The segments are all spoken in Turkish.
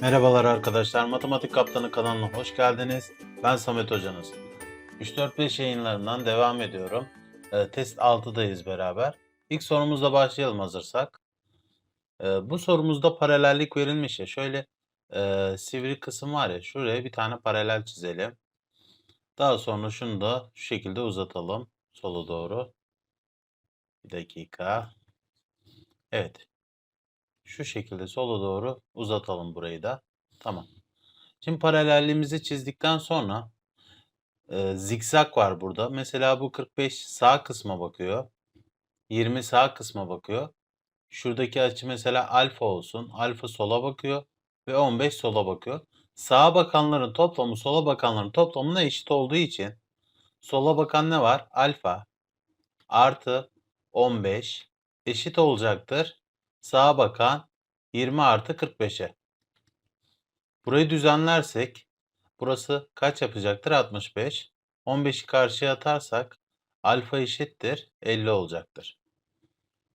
Merhabalar arkadaşlar, Matematik Kaptanı kanalına hoş geldiniz. Ben Samet Hocanız. 3-4-5 yayınlarından devam ediyorum. Ee, test 6'dayız beraber. İlk sorumuzla başlayalım hazırsak. Ee, bu sorumuzda paralellik verilmiş ya. Şöyle e, sivri kısım var ya, şuraya bir tane paralel çizelim. Daha sonra şunu da şu şekilde uzatalım. Sola doğru. Bir dakika. Evet. Şu şekilde sola doğru uzatalım burayı da. Tamam. Şimdi paralelliğimizi çizdikten sonra e, zikzak var burada. Mesela bu 45 sağ kısma bakıyor. 20 sağ kısma bakıyor. Şuradaki açı mesela alfa olsun. Alfa sola bakıyor ve 15 sola bakıyor. Sağa bakanların toplamı sola bakanların toplamına eşit olduğu için sola bakan ne var? Alfa artı 15 eşit olacaktır. Sağa bakan 20 artı 45'e. Burayı düzenlersek burası kaç yapacaktır? 65. 15'i karşıya atarsak alfa eşittir 50 olacaktır.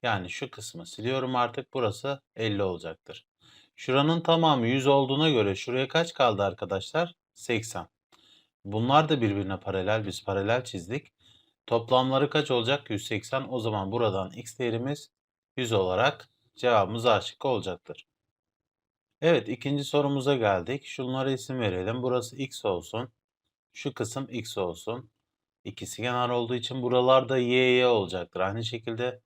Yani şu kısmı siliyorum artık burası 50 olacaktır. Şuranın tamamı 100 olduğuna göre şuraya kaç kaldı arkadaşlar? 80. Bunlar da birbirine paralel. Biz paralel çizdik. Toplamları kaç olacak? 180. O zaman buradan x değerimiz 100 olarak cevabımız A şıkkı olacaktır. Evet ikinci sorumuza geldik. Şunlara isim verelim. Burası x olsun. Şu kısım x olsun. İkisi kenar olduğu için buralarda y y olacaktır. Aynı şekilde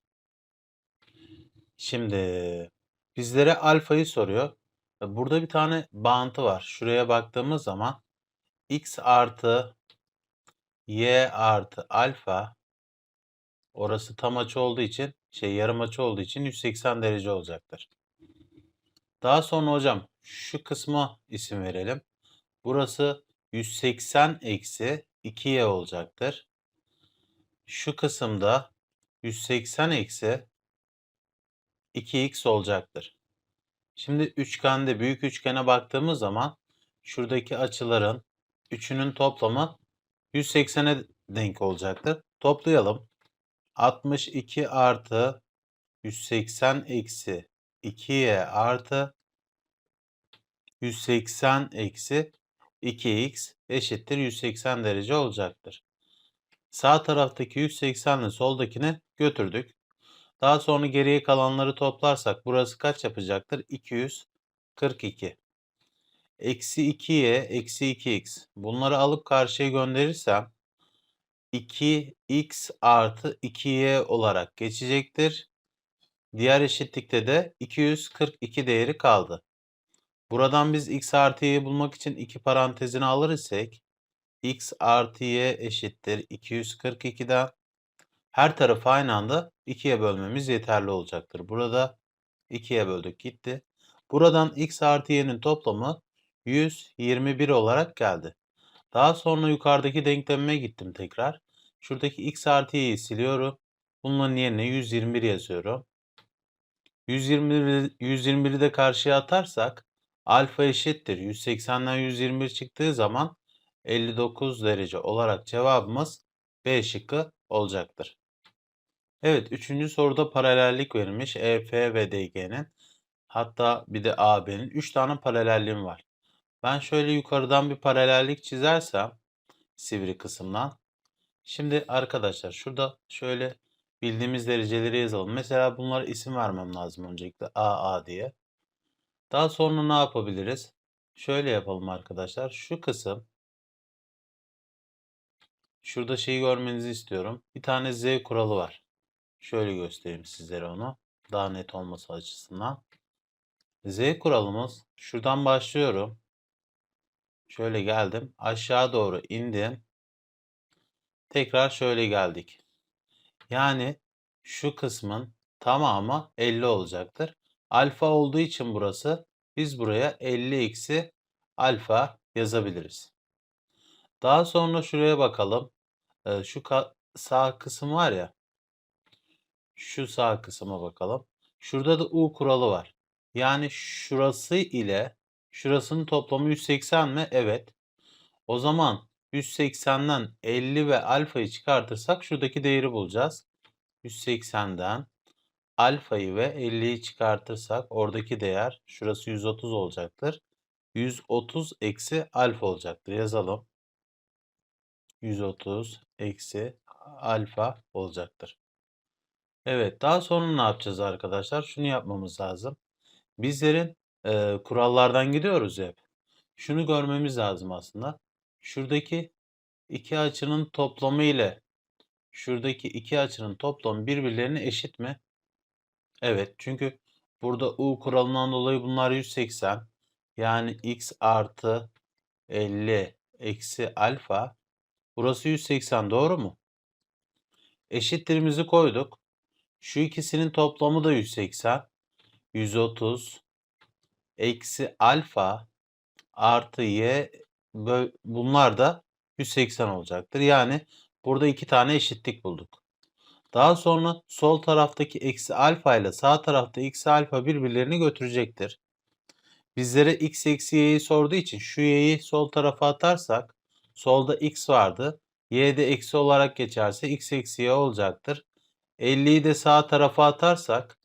şimdi bizlere alfayı soruyor. Burada bir tane bağıntı var. Şuraya baktığımız zaman x artı y artı alfa orası tam açı olduğu için şey yarım açı olduğu için 180 derece olacaktır. Daha sonra hocam şu kısma isim verelim. Burası 180 eksi 2y olacaktır. Şu kısımda 180 eksi 2x olacaktır. Şimdi üçgende büyük üçgene baktığımız zaman şuradaki açıların üçünün toplamı 180'e denk olacaktır. Toplayalım. 62 artı 180 eksi 2y artı 180 eksi 2x eşittir 180 derece olacaktır. Sağ taraftaki 180 ile soldakini götürdük. Daha sonra geriye kalanları toplarsak burası kaç yapacaktır? 242. Eksi 2y eksi 2x. Bunları alıp karşıya gönderirsem 2x artı 2y olarak geçecektir. Diğer eşitlikte de 242 değeri kaldı. Buradan biz x artı y'yi bulmak için iki parantezini alır isek x artı y eşittir 242'den her tarafı aynı anda 2'ye bölmemiz yeterli olacaktır. Burada 2'ye böldük gitti. Buradan x artı y'nin toplamı 121 olarak geldi. Daha sonra yukarıdaki denklemime gittim tekrar. Şuradaki x artı y'yi siliyorum. Bunların yerine 121 yazıyorum. 121, 121'i de karşıya atarsak alfa eşittir. 180'den 121 çıktığı zaman 59 derece olarak cevabımız B şıkkı olacaktır. Evet, üçüncü soruda paralellik verilmiş EF ve DG'nin. Hatta bir de AB'nin 3 tane paralelliğim var. Ben şöyle yukarıdan bir paralellik çizersem sivri kısımdan. Şimdi arkadaşlar şurada şöyle bildiğimiz dereceleri yazalım. Mesela bunlara isim vermem lazım öncelikle AA diye. Daha sonra ne yapabiliriz? Şöyle yapalım arkadaşlar. Şu kısım şurada şeyi görmenizi istiyorum. Bir tane Z kuralı var. Şöyle göstereyim sizlere onu. Daha net olması açısından. Z kuralımız şuradan başlıyorum. Şöyle geldim. Aşağı doğru indim. Tekrar şöyle geldik. Yani şu kısmın tamamı 50 olacaktır. Alfa olduğu için burası biz buraya 50 eksi alfa yazabiliriz. Daha sonra şuraya bakalım. Ee, şu sağ kısım var ya. Şu sağ kısma bakalım. Şurada da U kuralı var. Yani şurası ile şurasının toplamı 180 mi? Evet. O zaman 180'den 50 ve alfayı çıkartırsak şuradaki değeri bulacağız. 180'den alfayı ve 50'yi çıkartırsak oradaki değer şurası 130 olacaktır. 130 eksi alfa olacaktır. Yazalım. 130 eksi alfa olacaktır. Evet, daha sonra ne yapacağız arkadaşlar? Şunu yapmamız lazım. Bizlerin e, kurallardan gidiyoruz hep. Şunu görmemiz lazım aslında. Şuradaki iki açının toplamı ile şuradaki iki açının toplamı birbirlerine eşit mi? Evet, çünkü burada U kuralından dolayı bunlar 180. Yani x artı 50 eksi alfa. Burası 180 doğru mu? Eşittirimizi koyduk. Şu ikisinin toplamı da 180. 130 eksi alfa artı y bunlar da 180 olacaktır. Yani burada iki tane eşitlik bulduk. Daha sonra sol taraftaki eksi alfa ile sağ tarafta eksi alfa birbirlerini götürecektir. Bizlere x eksi y'yi sorduğu için şu y'yi sol tarafa atarsak solda x vardı. y de eksi olarak geçerse x eksi y olacaktır. 50'yi de sağ tarafa atarsak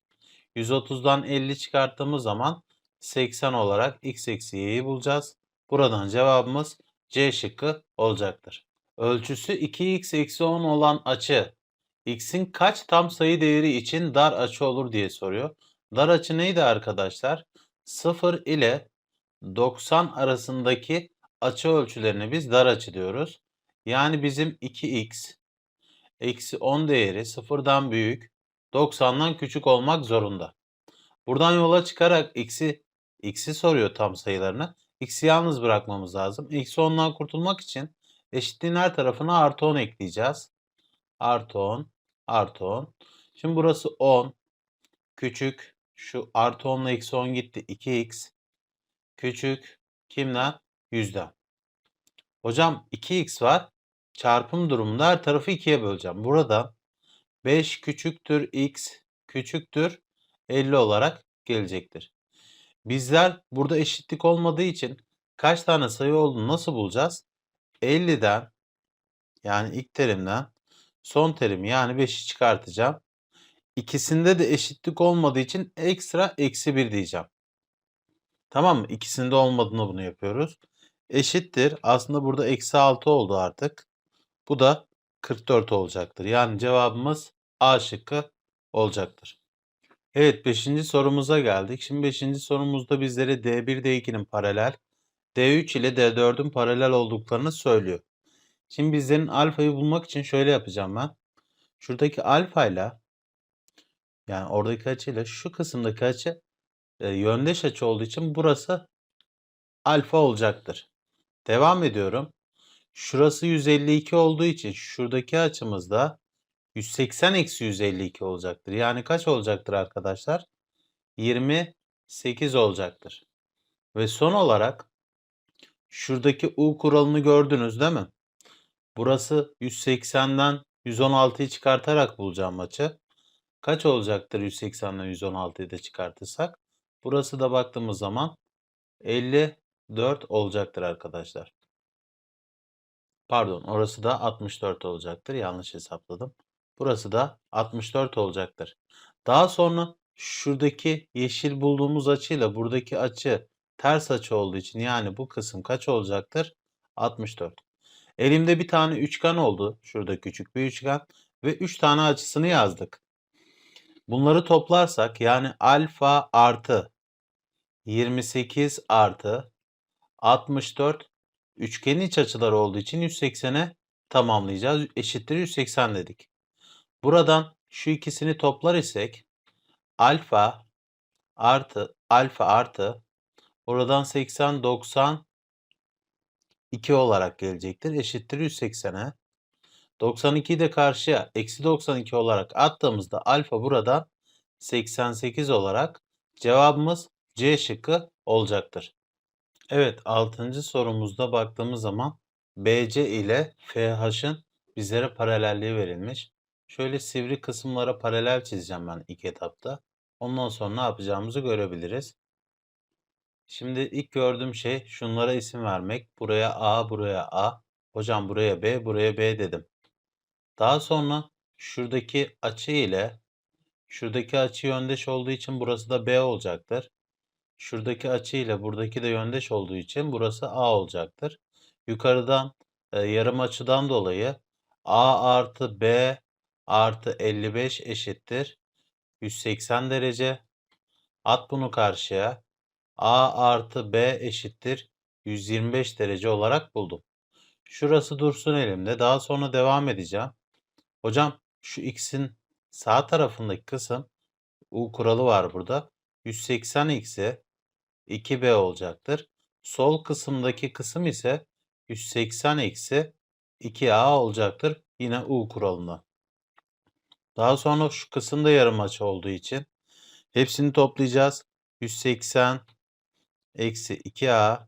130'dan 50 çıkarttığımız zaman 80 olarak x eksi y'yi bulacağız. Buradan cevabımız C şıkkı olacaktır. Ölçüsü 2x eksi 10 olan açı x'in kaç tam sayı değeri için dar açı olur diye soruyor. Dar açı neydi arkadaşlar? 0 ile 90 arasındaki açı ölçülerine biz dar açı diyoruz. Yani bizim 2x eksi 10 değeri sıfırdan büyük 90'dan küçük olmak zorunda. Buradan yola çıkarak x'i x'i soruyor tam sayılarını. X'i yalnız bırakmamız lazım. Eksi 10'dan kurtulmak için eşitliğin her tarafına artı 10 ekleyeceğiz. Artı 10, artı 10. Şimdi burası 10. Küçük. Şu artı 10 ile eksi 10 gitti. 2x. Küçük. Kimden? 100'den. Hocam 2x var. Çarpım durumunda her tarafı 2'ye böleceğim. Burada 5 küçüktür x küçüktür 50 olarak gelecektir. Bizler burada eşitlik olmadığı için kaç tane sayı olduğunu nasıl bulacağız? 50'den yani ilk terimden son terim yani 5'i çıkartacağım. İkisinde de eşitlik olmadığı için ekstra eksi 1 diyeceğim. Tamam mı? İkisinde olmadığını bunu yapıyoruz. Eşittir. Aslında burada eksi 6 oldu artık. Bu da 44 olacaktır. Yani cevabımız A şıkkı olacaktır. Evet 5. sorumuza geldik. Şimdi 5. sorumuzda bizlere D1 D2'nin paralel, D3 ile D4'ün paralel olduklarını söylüyor. Şimdi bizlerin alfayı bulmak için şöyle yapacağım ben. Şuradaki alfa ile yani oradaki açıyla şu kısımdaki açı e, yöndeş açı olduğu için burası alfa olacaktır. Devam ediyorum. Şurası 152 olduğu için şuradaki açımız da 180 eksi 152 olacaktır. Yani kaç olacaktır arkadaşlar? 28 olacaktır. Ve son olarak şuradaki U kuralını gördünüz değil mi? Burası 180'den 116'yı çıkartarak bulacağım açı. Kaç olacaktır 180'den 116'yı da çıkartırsak? Burası da baktığımız zaman 54 olacaktır arkadaşlar. Pardon orası da 64 olacaktır. Yanlış hesapladım. Burası da 64 olacaktır. Daha sonra şuradaki yeşil bulduğumuz açıyla buradaki açı ters açı olduğu için yani bu kısım kaç olacaktır? 64. Elimde bir tane üçgen oldu. Şurada küçük bir üçgen ve 3 tane açısını yazdık. Bunları toplarsak yani alfa artı 28 artı 64 üçgenin iç açıları olduğu için 180'e tamamlayacağız. Eşittir 180 dedik. Buradan şu ikisini toplar isek alfa artı alfa artı oradan 80 90 2 olarak gelecektir. Eşittir 180'e. 92'yi de karşıya eksi 92 olarak attığımızda alfa buradan 88 olarak cevabımız C şıkkı olacaktır. Evet 6. sorumuzda baktığımız zaman BC ile FH'ın bizlere paralelliği verilmiş. Şöyle sivri kısımlara paralel çizeceğim ben ilk etapta. Ondan sonra ne yapacağımızı görebiliriz. Şimdi ilk gördüğüm şey şunlara isim vermek. Buraya A, buraya A. Hocam buraya B, buraya B dedim. Daha sonra şuradaki açı ile şuradaki açı yöndeş olduğu için burası da B olacaktır. şuradaki açı ile buradaki de yöndeş olduğu için burası A olacaktır. Yukarıdan e, yarım açıdan dolayı A artı B artı 55 eşittir 180 derece. At bunu karşıya. A artı B eşittir 125 derece olarak buldum. Şurası dursun elimde. Daha sonra devam edeceğim. Hocam şu x'in sağ tarafındaki kısım U kuralı var burada. 180 x'e 2b olacaktır. Sol kısımdaki kısım ise 180 eksi 2a olacaktır. Yine U kuralına. Daha sonra şu kısımda yarım açı olduğu için hepsini toplayacağız. 180 eksi 2a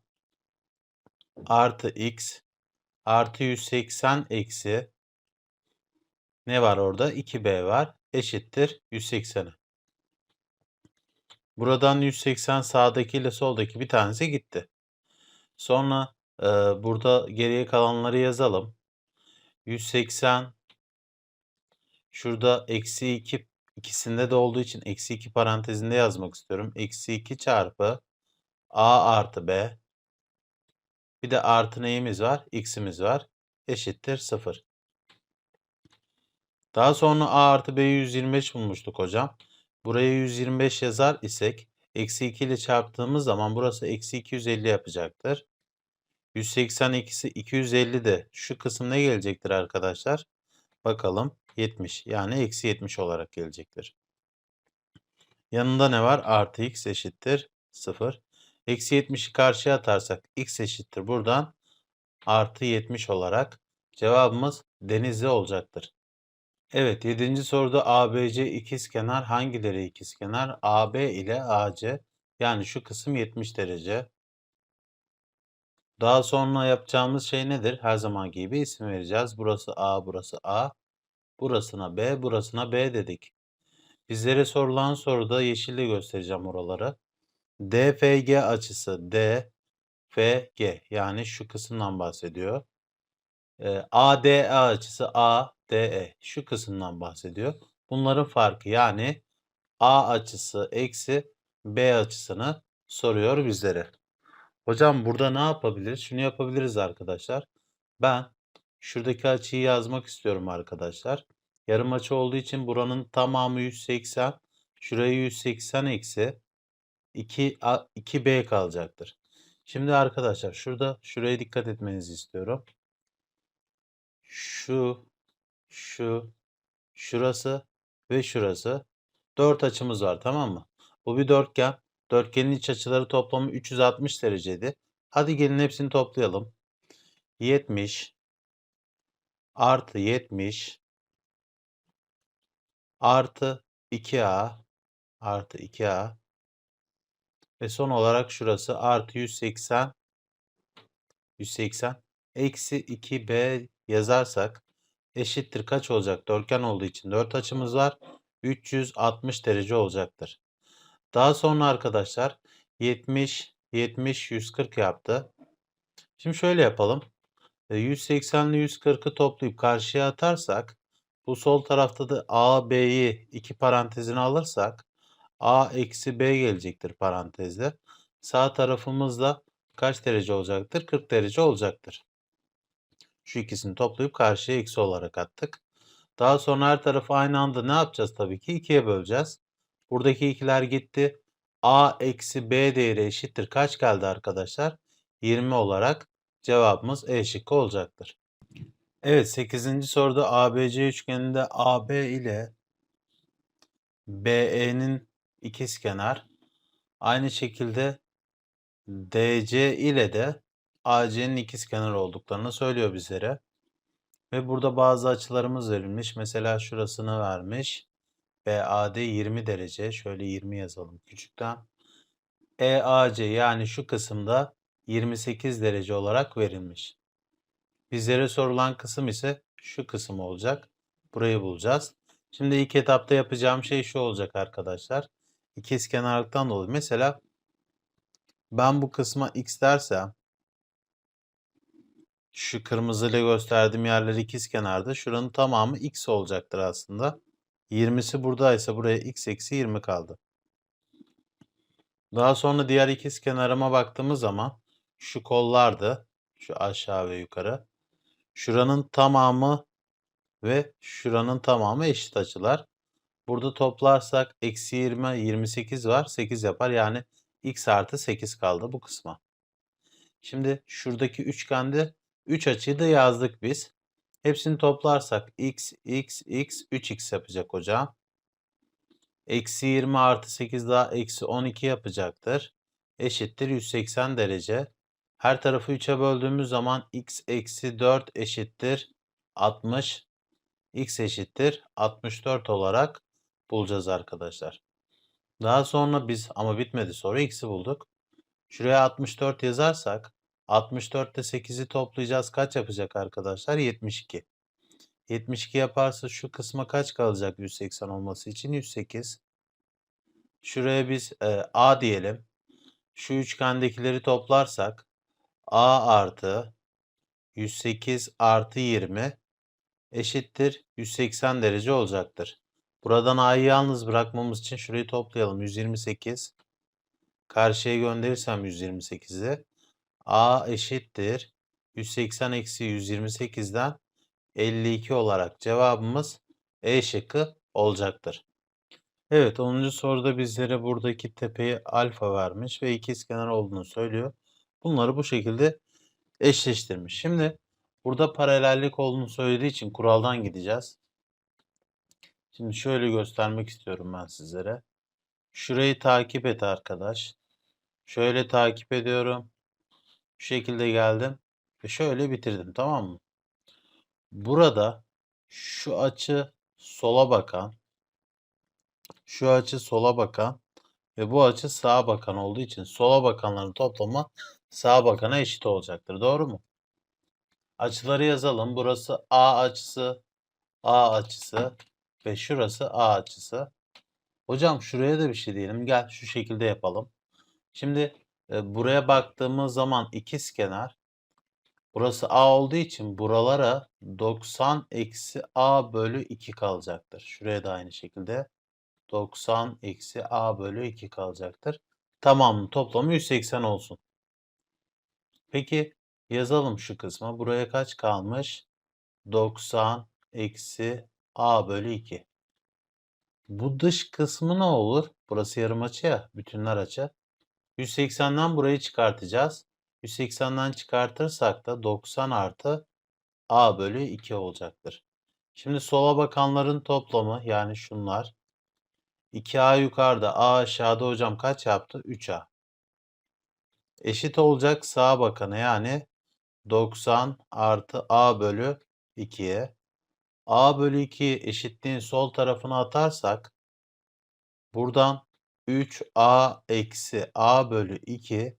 artı x artı 180 eksi ne var orada? 2b var. Eşittir 180'e. Buradan 180 sağdaki ile soldaki bir tanesi gitti. Sonra e, burada geriye kalanları yazalım. 180 şurada eksi 2 ikisinde de olduğu için eksi 2 parantezinde yazmak istiyorum. Eksi 2 çarpı a artı b bir de artı neyimiz var? x'imiz var. Eşittir 0. Daha sonra a artı b'yi 125 bulmuştuk hocam. Buraya 125 yazar isek eksi 2 ile çarptığımız zaman burası eksi 250 yapacaktır. 180 eksi 250 de şu kısım ne gelecektir arkadaşlar? Bakalım 70 yani eksi 70 olarak gelecektir. Yanında ne var? Artı x eşittir 0. Eksi 70'i karşıya atarsak x eşittir buradan artı 70 olarak cevabımız denizli olacaktır. Evet 7. soruda ABC ikizkenar hangileri ikizkenar? AB ile AC yani şu kısım 70 derece. Daha sonra yapacağımız şey nedir? Her zaman gibi isim vereceğiz. Burası A, burası A. Burasına B, burasına B dedik. Bizlere sorulan soruda yeşille göstereceğim oraları. DFG açısı DFG yani şu kısımdan bahsediyor. Ee, ADE açısı ADE şu kısımdan bahsediyor. Bunların farkı yani A açısı eksi B açısını soruyor bizlere. Hocam burada ne yapabiliriz? Şunu yapabiliriz arkadaşlar. Ben şuradaki açıyı yazmak istiyorum arkadaşlar. Yarım açı olduğu için buranın tamamı 180. Şuraya 180 eksi 2, 2b kalacaktır. Şimdi arkadaşlar şurada şuraya dikkat etmenizi istiyorum. Şu, şu, şurası ve şurası. 4 açımız var tamam mı? Bu bir dörtgen. Dörtgenin iç açıları toplamı 360 dereceydi. Hadi gelin hepsini toplayalım. 70 artı 70 artı 2a artı 2a ve son olarak şurası artı 180 180 eksi 2b yazarsak eşittir kaç olacak? Dörtgen olduğu için 4 açımız var. 360 derece olacaktır. Daha sonra arkadaşlar 70, 70, 140 yaptı. Şimdi şöyle yapalım. 180 ile 140'ı toplayıp karşıya atarsak bu sol tarafta da A, B'yi iki parantezine alırsak A eksi B gelecektir parantezde. Sağ tarafımızda kaç derece olacaktır? 40 derece olacaktır. Şu ikisini toplayıp karşıya eksi olarak attık. Daha sonra her tarafı aynı anda ne yapacağız tabii ki? 2'ye böleceğiz. Buradaki ikiler gitti. A eksi B değeri eşittir. Kaç geldi arkadaşlar? 20 olarak cevabımız E şıkkı olacaktır. Evet 8. soruda ABC üçgeninde AB ile BE'nin ikizkenar aynı şekilde DC ile de AC'nin ikizkenar olduklarını söylüyor bizlere. Ve burada bazı açılarımız verilmiş. Mesela şurasını vermiş. BAD 20 derece. Şöyle 20 yazalım küçükten. EAC yani şu kısımda 28 derece olarak verilmiş. Bizlere sorulan kısım ise şu kısım olacak. Burayı bulacağız. Şimdi ilk etapta yapacağım şey şu olacak arkadaşlar. İkizkenarlıktan dolayı. Mesela ben bu kısma x dersem şu kırmızıyla gösterdiğim yerler ikizkenarda. Şuranın tamamı x olacaktır aslında. 20'si buradaysa buraya x eksi 20 kaldı. Daha sonra diğer ikiz kenarıma baktığımız zaman şu kollardı. Şu aşağı ve yukarı. Şuranın tamamı ve şuranın tamamı eşit açılar. Burada toplarsak eksi 20, 28 var. 8 yapar. Yani x artı 8 kaldı bu kısma. Şimdi şuradaki üçgende 3 açıyı da yazdık biz. Hepsini toplarsak x, x, x, 3x yapacak hocam. Eksi 20 artı 8 daha eksi 12 yapacaktır. Eşittir 180 derece. Her tarafı 3'e böldüğümüz zaman x eksi 4 eşittir 60. x eşittir 64 olarak bulacağız arkadaşlar. Daha sonra biz ama bitmedi soru x'i bulduk. Şuraya 64 yazarsak 64 ile 8'i toplayacağız. Kaç yapacak arkadaşlar? 72. 72 yaparsa şu kısma kaç kalacak 180 olması için? 108. Şuraya biz e, A diyelim. Şu üçgendekileri toplarsak A artı 108 artı 20 eşittir 180 derece olacaktır. Buradan A'yı yalnız bırakmamız için şurayı toplayalım. 128. Karşıya gönderirsem 128'i A eşittir 180 eksi 128'den 52 olarak cevabımız E şıkkı olacaktır. Evet 10. soruda bizlere buradaki tepeyi alfa vermiş ve ikizkenar olduğunu söylüyor. Bunları bu şekilde eşleştirmiş. Şimdi burada paralellik olduğunu söylediği için kuraldan gideceğiz. Şimdi şöyle göstermek istiyorum ben sizlere. Şurayı takip et arkadaş. Şöyle takip ediyorum. Şu şekilde geldim ve şöyle bitirdim tamam mı? Burada şu açı sola bakan, şu açı sola bakan ve bu açı sağa bakan olduğu için sola bakanların toplamı sağa bakana eşit olacaktır. Doğru mu? Açıları yazalım. Burası A açısı, A açısı ve şurası A açısı. Hocam şuraya da bir şey diyelim. Gel şu şekilde yapalım. Şimdi e, buraya baktığımız zaman ikiz kenar burası A olduğu için buralara 90 eksi A bölü 2 kalacaktır. Şuraya da aynı şekilde 90 eksi A bölü 2 kalacaktır. Tamamının toplamı 180 olsun. Peki yazalım şu kısma. Buraya kaç kalmış? 90 eksi A bölü 2. Bu dış kısmı ne olur? Burası yarım açı ya. Bütünler açı. 180'den burayı çıkartacağız. 180'den çıkartırsak da 90 artı A bölü 2 olacaktır. Şimdi sola bakanların toplamı yani şunlar. 2A yukarıda A aşağıda hocam kaç yaptı? 3A. Eşit olacak sağa bakana yani 90 artı A bölü 2'ye. A bölü 2 eşitliğin sol tarafına atarsak buradan 3A eksi A bölü 2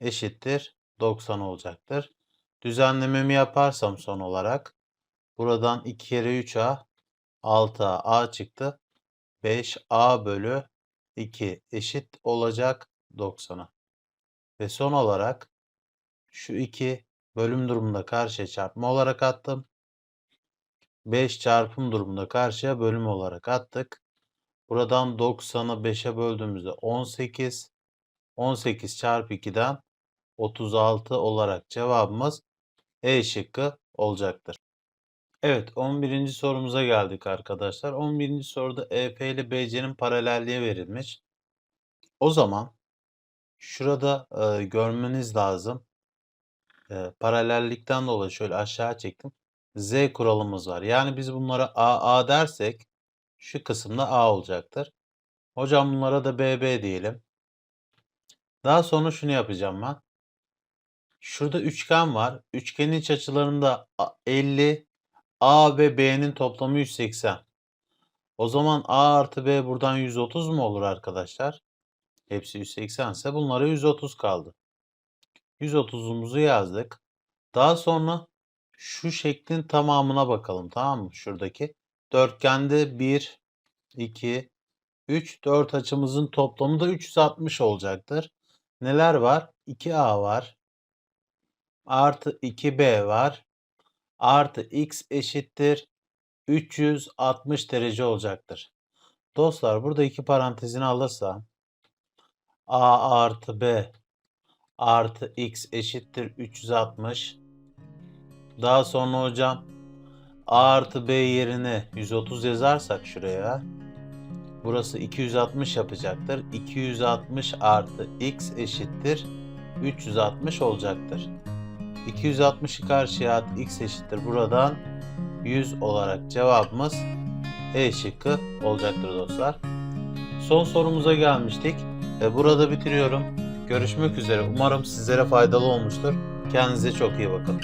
eşittir 90 olacaktır. Düzenlememi yaparsam son olarak buradan 2 kere 3A 6A A çıktı. 5A bölü 2 eşit olacak 90'a. Ve son olarak şu 2 bölüm durumunda karşıya çarpma olarak attım. 5 çarpım durumunda karşıya bölüm olarak attık. Buradan 90'ı 5'e böldüğümüzde 18. 18 çarpı 2'den 36 olarak cevabımız E şıkkı olacaktır. Evet 11. sorumuza geldik arkadaşlar. 11. soruda EF ile BC'nin paralelliği verilmiş. O zaman şurada e, görmeniz lazım. E, paralellikten dolayı şöyle aşağı çektim. Z kuralımız var. Yani biz bunlara AA dersek şu kısımda A olacaktır. Hocam bunlara da BB diyelim. Daha sonra şunu yapacağım ben. Şurada üçgen var. Üçgenin iç açılarında 50, A ve B'nin toplamı 180. O zaman A artı B buradan 130 mu olur arkadaşlar? Hepsi 180 ise bunlara 130 kaldı. 130'umuzu yazdık. Daha sonra şu şeklin tamamına bakalım tamam mı? Şuradaki dörtgende 1, 2, 3, 4 açımızın toplamı da 360 olacaktır. Neler var? 2A var. Artı 2B var. Artı X eşittir. 360 derece olacaktır. Dostlar burada iki parantezini alırsam A artı B artı X eşittir 360. Daha sonra hocam A artı B yerine 130 yazarsak şuraya burası 260 yapacaktır. 260 artı X eşittir 360 olacaktır. 260'ı karşıya at X eşittir buradan 100 olarak cevabımız E şıkkı olacaktır dostlar. Son sorumuza gelmiştik. E, Burada bitiriyorum. Görüşmek üzere. Umarım sizlere faydalı olmuştur. Kendinize çok iyi bakın.